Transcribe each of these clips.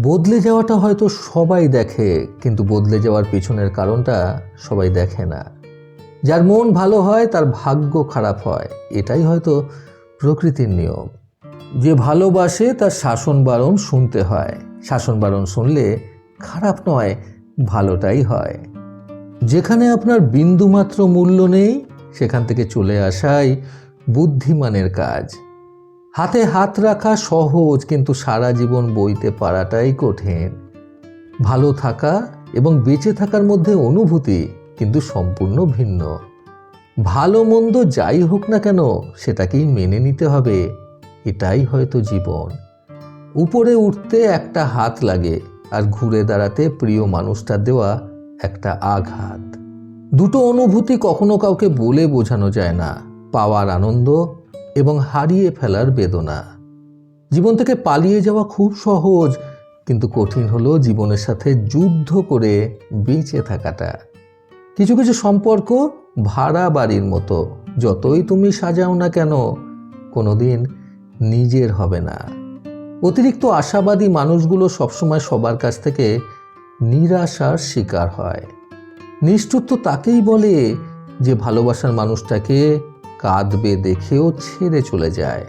বদলে যাওয়াটা হয়তো সবাই দেখে, কিন্তু বদলে যাওয়ার পিছনের কারণটা সবাই দেখে না। যার মন ভালো হয়, তার ভাগ্য খারাপ হয়, এটাই হয়তো প্রকৃতির নিয়ম। যে ভালোবাসে, তার শাসন বারণ শুনতে হয়। শাসন বারণ শুনলে খারাপ নয়, ভালোটাই হয়। যেখানে আপনার বিন্দুমাত্র মূল্য নেই, সেখান থেকে চলে আসাই বুদ্ধিমানের কাজ। হাতে হাত রাখা সহজ, কিন্তু সারা জীবন বইতে পারাটাই কঠিন। ভালো থাকা এবং বেঁচে থাকার মধ্যে অনুভূতি কিন্তু সম্পূর্ণ ভিন্ন। ভালো মন্দ যাই হোক না কেন, সেটাকেই মেনে নিতে হবে। এটাই হয়তো জীবন। উপরে উঠতে একটা হাত লাগে, আর ঘুরে দাঁড়াতে প্রিয় মানুষটার দেওয়া একটা আঘাত। দুটো অনুভূতি কখনো কাউকে বলে বোঝানো যায় না। পাওয়ার আনন্দ এবং হারিয়ে ফেলার বেদনা। জীবন থেকে পালিয়ে যাওয়া খুব সহজ, কিন্তু কঠিন হলো জীবনের সাথে যুদ্ধ করে বেঁচে থাকাটা। কিছু কিছু সম্পর্ক ভাড়া বাড়ির মতো, যতই তুমি সাজাও না কেন, কোনোদিন নিজের হবে না। অতিরিক্ত আশাবাদী মানুষগুলো সবসময় সবার কাছ থেকে নিরাশার শিকার হয়। নিষ্ঠুর তো তাকেই বলে যে ভালোবাসার মানুষটাকে কাঁদবে দেখেও ছেড়ে চলে যায়।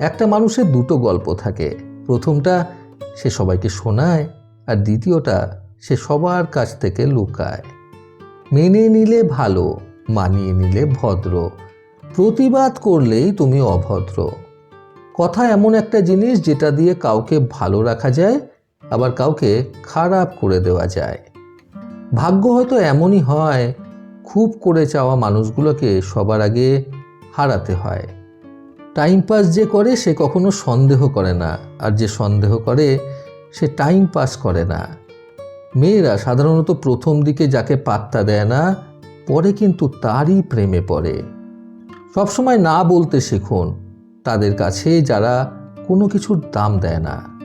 একটা মানুষের দুটো গল্প থাকে। প্রথমটা, সে সবাইকে শোনায়, আর দ্বিতীয়টা, সে সবার কাছ থেকে লুকায়। মেনে নিলে ভালো, মানিয়ে নিলে ভদ্র। প্রতিবাদ করলেই তুমি অভদ্র। কথা এমন একটা জিনিস যেটা দিয়ে কাউকে ভালো রাখা যায়, আবার কাউকে খারাপ করে দেওয়া যায়। ভাগ্য হয়তো এমনই হয় খুব করে চাওয়া মানুষগুলোকে সবার আগে হারাতে হয়। টাইম পাস যে করে, সে কখনো সন্দেহ করে না। আর যে সন্দেহ করে, সে টাইম পাস করে না। মেয়েরা সাধারণত প্রথম দিকে যাকে পাত্তা দেয় না, পরে কিন্তু তারই প্রেমে পড়ে। সবসময় না বলতে শিখুন। তাদের কাছে যারা কোনো কিছুর দাম দেয় না।